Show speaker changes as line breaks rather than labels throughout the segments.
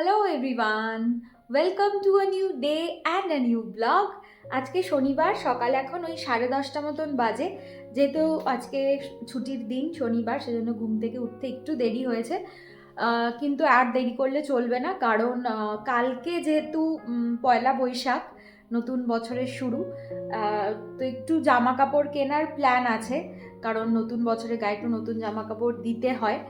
Hello everyone welcome to a new day and a new blog আজকে শনিবার, সকাল এখন ওই সাড়ে দশটা মতন বাজে। যেহেতু আজকে ছুটির দিন শনিবার, সেজন্য ঘুম থেকে উঠতে একটু দেরি হয়েছে। কিন্তু আর দেরি করলে চলবে না, কারণ কালকে যেহেতু পয়লা বৈশাখ, নতুন বছরের শুরু তো একটু জামা কাপড় কেনার প্ল্যান আছে, কারণ নতুন বছরে গায়ে একটু নতুন জামা কাপড় দিতে হয়।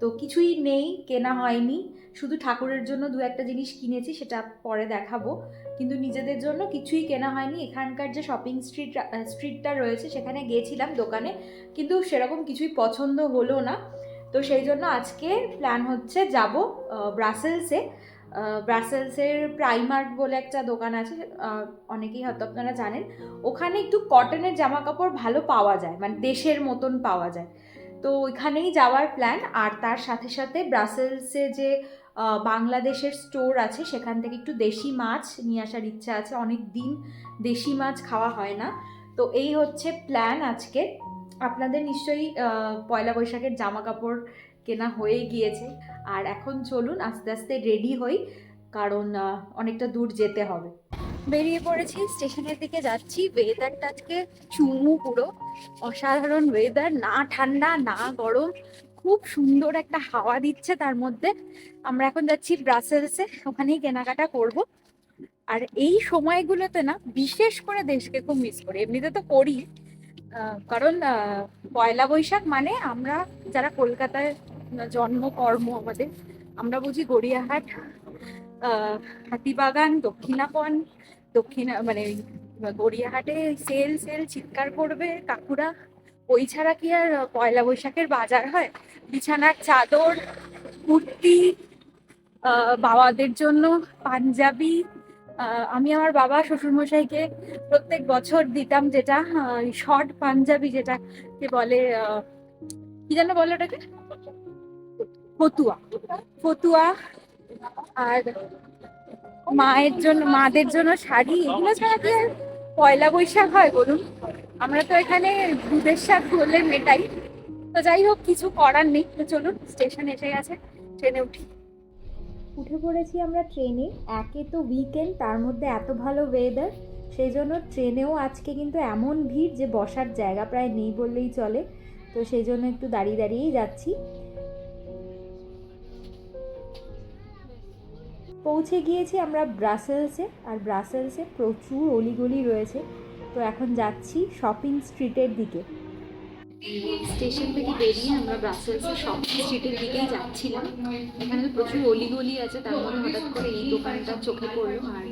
তো কিছুই নেই, কেনা হয়নি। শুধু ঠাকুরের জন্য দু একটা জিনিস কিনেছি, সেটা পরে দেখাবো। কিন্তু নিজেদের জন্য কিছুই কেনা হয়নি। এখানকার যে শপিং স্ট্রিট স্ট্রিটটা রয়েছে, সেখানে গিয়েছিলাম দোকানে। কিন্তু সেরকম কিছুই পছন্দ হলো না। তো সেই জন্য আজকে প্ল্যান হচ্ছে যাব ব্রাসেলসে ব্রাসেলসের প্রাইমার্ট বলে একটা দোকান আছে অনেকেই হয়তো আপনারা জানেন। ওখানে একটু কটনের জামা কাপড় ভালো পাওয়া যায় মানে দেশের মতন পাওয়া যায়। তো ওইখানেই যাওয়ার প্ল্যান আর তার সাথে সাথে ব্রাসেলসে যে বাংলাদেশের স্টোর আছে, সেখান থেকে একটু দেশি মাছ নিয়ে আসার ইচ্ছা আছে। অনেক দিন দেশি মাছ খাওয়া হয় না। তো এই হচ্ছে প্ল্যান আজকে। আপনাদের নিশ্চয়ই পয়লা বৈশাখের জামা কাপড় কেনা হয়ে গিয়েছে। আর এখন চলুন আস্তে আস্তে রেডি হই, কারণ অনেকটা দূর যেতে হবে। বেরিয়ে পড়েছি, স্টেশনের দিকে যাচ্ছি। ওয়েদারটা আজকে চুমু পুরো। অসাধারণ ওয়েদার না ঠান্ডা, না গরম। খুব সুন্দর একটা হাওয়া দিচ্ছে তার মধ্যে। আমরা এখন যাচ্ছি ব্রাসেলসে, ওখানেই কেনাকাটা করব। আর এই সময়গুলোতে না, বিশেষ করে দেশকে খুব মিস করি। এমনিতে তো করি। কারণ পয়লা বৈশাখ মানে আমরা যারা কলকাতায় জন্ম, কর্ম আমাদের, আমরা বুঝি গড়িয়াহাট হাতিবাগান, দক্ষিণাপন দক্ষিণা মানে গড়িয়াহাটে সেল সেল চিৎকার করবে কাকুরা। ওই ছাড়া কি আর পয়লা বৈশাখের বাজার হয়? বিছানার চাদর, কুর্তি বাবাদের জন্য পাঞ্জাবি। আমি আমার বাবা, শ্বশুরমশাইকে প্রত্যেক বছর দিতাম যেটা শর্ট পাঞ্জাবি যেটা কে বলে কি যেন বলে ওটাকে? ফতুয়া। ফতুয়া। আর মায়ের জন্য, মাদের জন্য শাড়ি, এগুলো ছাড়া কি আর পয়লা বৈশাখ হয় বলুন। আমরা তো এখানে দুধের শাক হলে মেটাই। তো যাই হোক, কিছু করার নেই। তো চলুন, স্টেশন এসে গেছে, ট্রেনে উঠি। উঠে পড়েছি আমরা ট্রেনে। একে তো উইকেন্ড তার মধ্যে এত ভালো ওয়েদার সেই জন্য ট্রেনেও আজকে কিন্তু এমন ভিড় যে বসার জায়গা প্রায় নেই বললেই চলে। তো সেই জন্য একটু দাঁড়িয়ে দাঁড়িয়েই যাচ্ছি। পৌঁছে গিয়েছি আমরা ব্রাসেলসে, আর ব্রাসেলসে প্রচুর অলিগলি রয়েছে। তো এখন যাচ্ছি শপিং স্ট্রিটের দিকে। স্টেশন থেকে বেরিয়ে আমরা ব্রাসেলসের শপিং স্ট্রিটের দিকেই যাচ্ছিলাম। এখানে তো প্রচুর অলিগলি আছে, তার মধ্যে হঠাৎ করে এই দোকানটা চোখে পড়ল, আর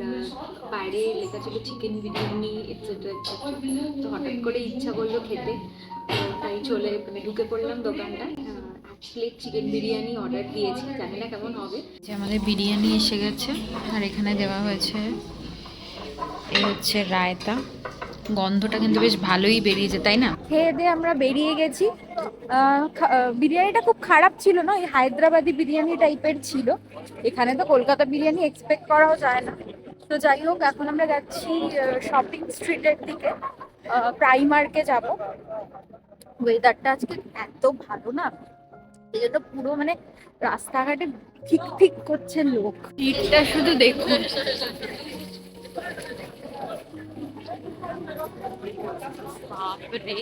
বাইরে লেখা ছিল চিকেন বিরিয়ানি এটসেট্রা তো হঠাৎ করে ইচ্ছা করল খেতে তাই চলে মানে ঢুকে পড়লাম দোকানটা। প্লেট চিকেন বিরিয়ানি অর্ডার দিয়েছি জানি না কেমন হবে।
যে আমাদের বিরিয়ানি এসে গেছে আর এখানে দেওয়া হয়েছে এই হচ্ছে রায়তা। গন্ধটা কিন্তু বেশ ভালোই বেরিয়েছে তাই না?
খেয়ে দিয়ে আমরা বেরিয়ে গেছি। বিরিয়ানিটা খুব খারাপ ছিল না ওই হায়দ্রাবাদি বিরিয়ানি টাইপের ছিল। এখানে তো কলকাতা বিরিয়ানি এক্সপেক্ট করাও যায় না। তো যাই হোক এখন আমরা যাচ্ছি শপিং স্ট্রিটের দিকে প্রাইমার্কে যাব। ওয়েদারটা আজকে এত ভালো না। এই জন্য পুরো মানে রাস্তাঘাটে ঠিক ঠিক করছে লোক।
ভিড়টা শুধু দেখুন। বাপরে।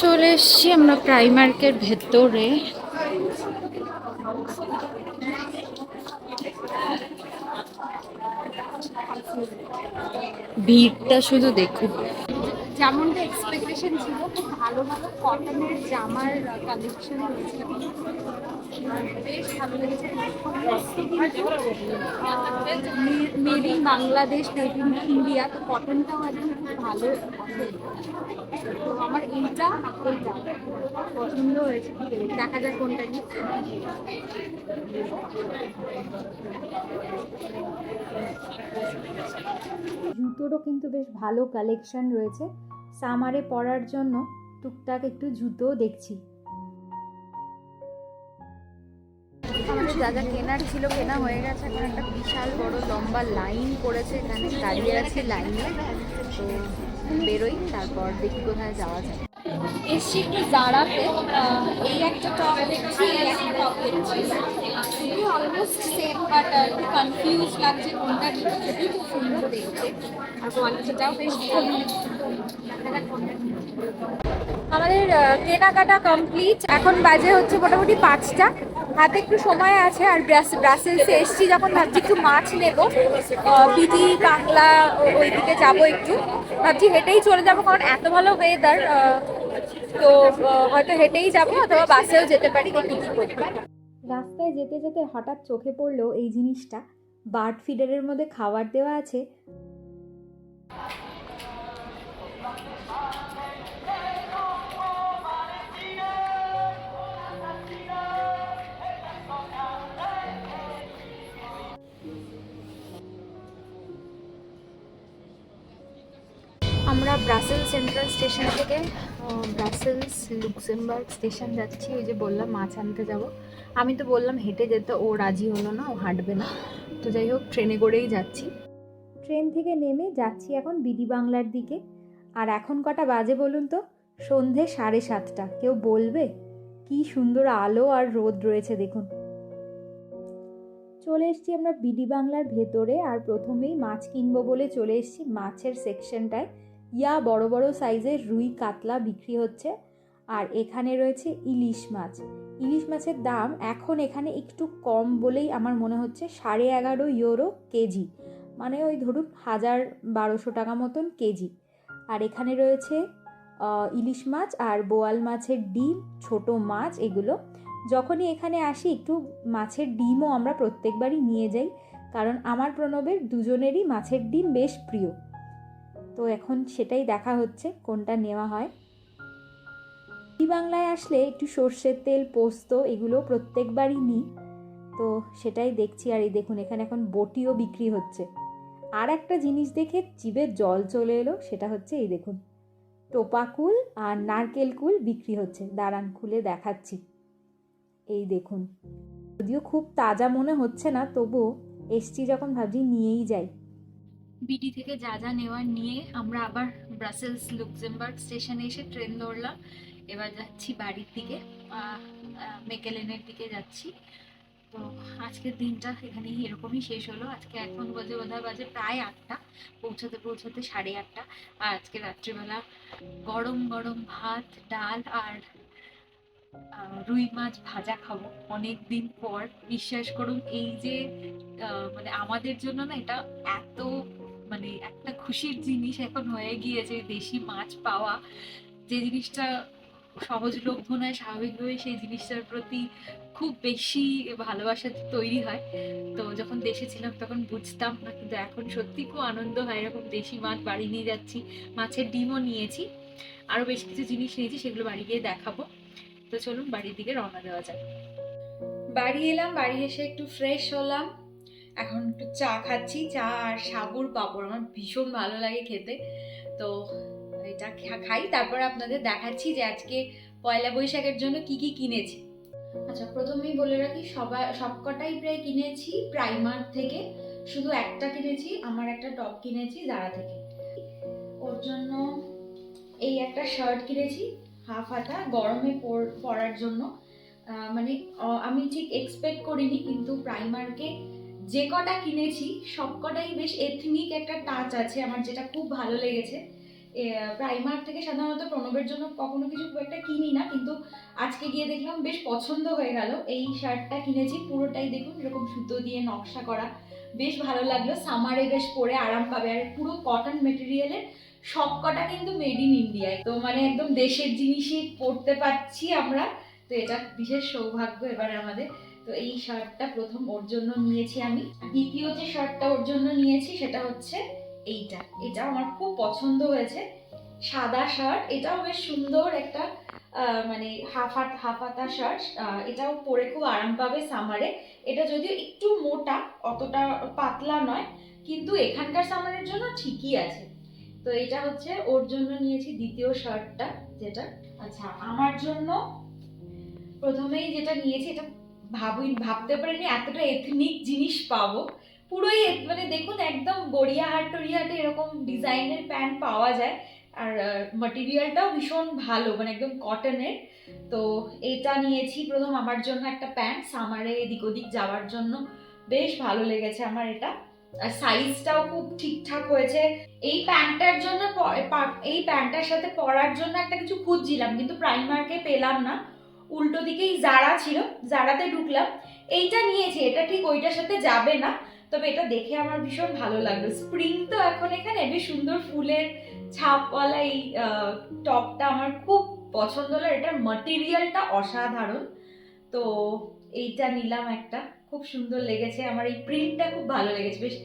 চলে এসছি আমরা প্রাইমার্কের ভেতরে। ভিড়টা শুধু দেখুন।
যেমনটা এক্সপেকটেশন ছিল, খুব ভালো ভালো কটনের জামার কালেকশন লেগেছে। Made in Bangladesh made in India তো কটনটাও একদম খুব ভালো। তো আমার এইটা এইটা পছন্দ হয়েছে। দেখা যাক কোনটা নিয়ে জুতোরও কিন্তু বেশ ভালো কালেকশন রয়েছে। সামারে পরার জন্য টুকটাক একটু জুতো দেখছি। আমাদের যা যা কেনার ছিল, কেনা হয়ে গেছে। এখন একটা বিশাল বড় লম্বা লাইন পড়েছে এখানে। দাঁড়িয়ে আছে লাইনে তো বেরোই, তারপর দেখি কোথায় যাওয়া যায়। এসছি একটু জারাতে এই একটা টপ দেখছি এই একটা টপ দেখছি অলমোস্ট সেম বাট একটু কনফিউজ লাগছে কোনটা নিতে খুবই খুব সুন্দর আর কোয়ালিটিটাও বেশ। আমাদের কেনাকাটা কমপ্লিট এখন বাজে হচ্ছে মোটামুটি পাঁচটা। হাতে একটু সময় আছে আর ব্রাস- ব্রাসেলসে এসছি যখন ভাবছি একটু মাছ নেব। বাংলা, ও- ওইদিকে যাব একটু। ভাবছি হেঁটেই চলে যাব, কারণ এত ভালো ওয়েদার তো হয়তো হেঁটেই যাব অথবা বাসেও যেতে পারি দেখি কি করি। রাস্তায় যেতে যেতে হঠাৎ চোখে পড়ল এই জিনিসটা। বার্ড ফিডারের মধ্যে খাবার দেওয়া আছে। আমরা ব্রাসেল সেন্ট্রাল স্টেশন থেকে ব্রাসেলস লুক্সেমবার্গ স্টেশন যাচ্ছি। ওই যে বললাম মাছ আনতে যাব। আমি তো বললাম হেঁটে যেতে, ও রাজি হলো না, ও হাঁটবে না। তো যাই হোক, ট্রেনে করেই যাচ্ছি। ট্রেন থেকে নেমে যাচ্ছি এখন বিডি বাংলার দিকে। আর এখন কটা বাজে বলুন তো? সন্ধে সাড়ে সাতটা। কেউ বলবে? কি সুন্দর আলো আর রোদ রয়েছে, দেখুন। চলে এসেছি আমরা বিডি বাংলার ভেতরে। আর প্রথমেই মাছ কিনবো বলে চলে এসেছি মাছের সেকশনটায় ইয়া বড় বড় সাইজের রুই কাতলা বিক্রি হচ্ছে। আর এখানে রয়েছে ইলিশ মাছ। ইলিশ মাছের দাম এখন এখানে একটু কম বলেই আমার মনে হচ্ছে সাড়ে এগারো ইউরো কেজি। মানে ওই ধরুন হাজার বারোশো টাকা মতন কেজি। আর এখানে রয়েছে ইলিশ মাছ আর বোয়াল মাছের ডিম, ছোট মাছ এগুলো। যখনই এখানে আসি একটু মাছের ডিমও আমরা প্রত্যেকবারই নিয়ে যাই। কারণ আমার প্রণবের দুজনেরই মাছের ডিম বেশ প্রিয়। তো এখন সেটাই দেখা হচ্ছে, কোনটা নেওয়া হয়। এই বাংলায় আসলে একটু সর্ষের তেল, পোস্ত এগুলো প্রত্যেকবারই নিই। তো সেটাই দেখছি, আর এই দেখুন এখানে এখন বটিও বিক্রি হচ্ছে। আর একটা জিনিস দেখে জিভে জল চলে এলো, সেটা হচ্ছে এই দেখুন। টোপাকুল আর নারকেল কুল বিক্রি হচ্ছে, দাঁড়ান খুলে দেখাচ্ছি। এই দেখুন। যদিও খুব তাজা মনে হচ্ছে না, তবুও এসছি যখন ভাবছি নিয়েই যাই। বিডি থেকে যা যা নেওয়ার নিয়ে আমরা আবার ব্রাসেলস লুক্সেমবার্গ স্টেশনে এসে ট্রেন ধরলাম। এবার যাচ্ছি বাড়ির দিকে মেকেলেনের দিকে যাচ্ছি। তো আজকের দিনটা এখানেই এরকমই শেষ হলো। আজকে এখন বাজে বোধহয় বাজে প্রায় আটটা, পৌঁছাতে পৌঁছাতে সাড়ে আটটা। আর আজকে রাত্রিবেলা গরম গরম ভাত, ডাল আর রুই মাছ ভাজা খাব। অনেক দিন পর, বিশ্বাস করুন, এই যে মানে আমাদের জন্য না এটা এত মানে একটা খুশির জিনিস এখন হয়ে গিয়েছে, দেশি মাছ পাওয়া। যে জিনিসটা সহজলভ্য নয় স্বাভাবিকভাবে সেই জিনিসটার প্রতি খুব বেশি ভালোবাসা তৈরি হয়। তো যখন দেশে ছিলাম তখন বুঝতাম না, কিন্তু এখন সত্যি খুব আনন্দ হয় এরকম দেশি মাছ বাড়ি নিয়ে যাচ্ছি, মাছের ডিমও নিয়েছি। আরও বেশ কিছু জিনিস নিয়েছি, সেগুলো বাড়ি গিয়ে দেখাবো। তো চলুন বাড়ির দিকে রওনা দেওয়া যাক। বাড়ি এলাম, বাড়ি এসে একটু ফ্রেশ হলাম। এখন একটু চা খাচ্ছি। চা আর সাবুর পাঁপড়, আমার ভীষণ ভালো লাগে খেতে। তো এটা খাই, তারপর আপনাদের দেখাচ্ছি যে আজকে পয়লা বৈশাখের জন্য কি কি কিনেছি। আচ্ছা প্রথমেই বলে রাখি সবাই সবকটাই প্রায় কিনেছি, প্রাইমার থেকে। শুধু একটা কিনেছি, আমার একটা টপ কিনেছি জারা থেকে। ওর জন্য এই একটা শার্ট কিনেছি, হাফ হাতা, গরমে পর- পরার জন্য। মানে আমি ঠিক এক্সপেক্ট করিনি, কিন্তু প্রাইমারকে যে কটা কিনেছি, সব কটাই বেশ এথনিক একটা টাচ আছে আমার, যেটা খুব ভালো লেগেছে। প্রাইমার থেকে সাধারণত প্রণবের জন্য কখনো কিছু খুব একটা কিনি না, কিন্তু আজকে গিয়ে দেখলাম বেশ পছন্দ হয়ে গেল। এই শার্টটা কিনেছি, পুরোটাই দেখুন, এরকম সুতো দিয়ে নকশা করা। বেশ ভালো লাগল সামারে বেশ পরে আরাম পাবে। আর পুরো কটন মেটেরিয়ালের সব কটা কিন্তু মেড ইন ইন্ডিয়ায় তো মানে একদম দেশের জিনিসই পরতে পারছি আমরা। তো এটা বিশেষ সৌভাগ্য এবার আমাদের। তো এই শার্টটা প্রথম ওর জন্য নিয়েছি আমি। দ্বিতীয় যে শার্টটা ওর জন্য নিয়েছি সেটা হচ্ছে এইটা। এটা আমার খুব পছন্দ হয়েছে। সাদা শার্ট, এটাও বেশ সুন্দর একটা মানে হাফ হাত, হাফ হাতা শার্ট। এটাও পরে খুব আরাম পাবে সামারে। এটা যদিও একটু মোটা, অতটা পাতলা নয়, কিন্তু এখানকার সামারের জন্য ঠিকই আছে। তো এটা হচ্ছে ওর জন্য নিয়েছি দ্বিতীয় শার্টটা, যেটা। আচ্ছা আমার জন্য প্রথমেই যেটা নিয়েছি, এটা ভাবই, ভাবতে পারিনি এতটা এথনিক জিনিস পাবো। পুরোই মানে দেখুন একদম গড়িয়া গড়িয়াহাট টড়িয়াহাটে এরকম ডিজাইনের প্যান্ট পাওয়া যায়। আর মাটেরিয়ালটাও ভীষণ ভালো মানে একদম কটনের তো এটা নিয়েছি প্রথম আমার জন্য একটা প্যান্ট। সামারে এদিক ওদিক যাওয়ার জন্য বেশ ভালো লেগেছে আমার এটা। আর সাইজটাও খুব ঠিকঠাক হয়েছে। এই প্যান্টটার জন্য এই প্যান্টটার সাথে পরার জন্য একটা কিছু খুঁজছিলাম, কিন্তু প্রাইমার্কে পেলাম না। উল্টো দিকেই জারা ছিল জারাতে ঢুকলাম, এইটা নিয়েছি, এটা ঠিক ওইটার সাথে যাবে না। তবে এটা দেখে আমার ভীষণ ভালো লাগল। স্প্রিং তো এখন এখানে বেশ সুন্দর ফুলের ছাপওয়ালা এই টপটা আমার খুব পছন্দ হলো। এটার মাটেরিয়ালটা অসাধারণ। তো এইটা নিলাম একটা। খুব সুন্দর লেগেছে। আমার এই প্রিন্টটা খুব ভালো লেগেছে। বেশ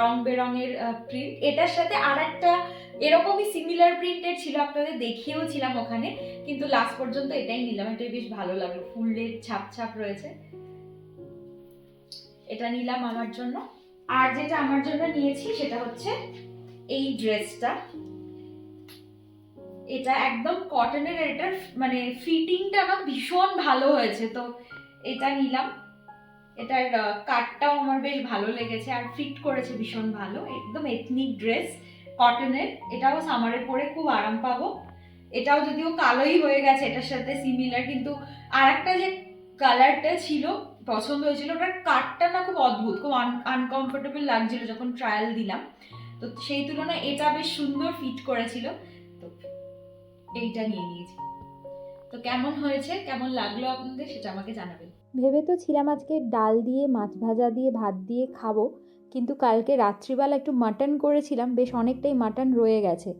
রং বেরঙের প্রিন্ট এটার সাথে আর একটা এরকমই সিমিলার প্রিন্টের ছিল, আপনাদের দেখিয়েও ছিলাম ওখানে, কিন্তু লাস্ট পর্যন্ত এটাই নিলাম। এটাই বেশ ভালো লাগল। ফুলের ছাপ ছাপ রয়েছে। এটা নিলাম আমার জন্য। আর যেটা আমার জন্য নিয়েছি সেটা হচ্ছে এই ড্রেসটা এটা একদম কটনের এটার মানে ফিটিংটা আমার ভীষণ ভালো হয়েছে। তো এটা নিলাম। এটার কাটটাও আমার বেশ ভালো লেগেছে। আর ফিট করেছে ভীষণ ভালো। একদম এথনিক ড্রেস কটনের এটাও সামারে পরে খুব আরাম পাবো। এটাও যদিও কালোই হয়ে গেছে, এটার সাথে সিমিলার কিন্তু আর একটা যে কালারটা ছিল, পছন্দ হয়েছিল, ওটার কাটটা না খুব অদ্ভুত, খুব আনকমফোর্টেবল লাগছিল যখন ট্রায়াল দিলাম। তো সেই তুলনায় এটা বেশ সুন্দর ফিট করেছিল। তো এইটা নিয়ে নিয়েছি। তো কেমন হয়েছে, কেমন লাগল আপনাদের, সেটা আমাকে জানাবেন।
ভেবে তো ছিলাম আজকে ডাল দিয়ে, মাছ ভাজা দিয়ে, ভাত দিয়ে খাব। কিন্তু কালকে রাত্রিবেলা একটু মাটন করেছিলাম, বেশ অনেকটাই মাটন রয়ে গেছে।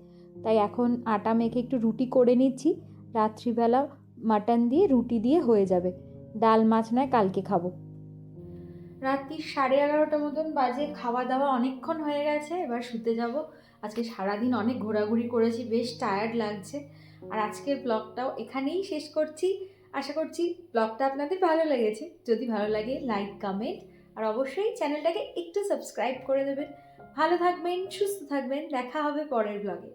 তাই এখন আটা মেখে একটু রুটি করে নিচ্ছি। রাত্রিবেলা মাটন দিয়ে রুটি দিয়ে হয়ে যাবে। ডাল মাছ নয়, কালকে খাব।
রাত্রি সাড়ে এগারোটা মতন বাজে খাওয়া দাওয়া অনেকক্ষণ হয়ে গেছে, এবার শুতে যাব। আজকে সারাদিন অনেক ঘোরাঘুরি করেছি, বেশ টায়ার্ড লাগছে। আর আজকের ব্লগটাও এখানেই শেষ করছি। আশা করছি ব্লগটা আপনাদের ভালো লেগেছে। যদি ভালো লাগে লাইক কমেন্ট আর অবশ্যই চ্যানেলটাকে একটু সাবস্ক্রাইব করে দেবেন। ভালো থাকবেন, সুস্থ থাকবেন, দেখা হবে পরের ব্লগে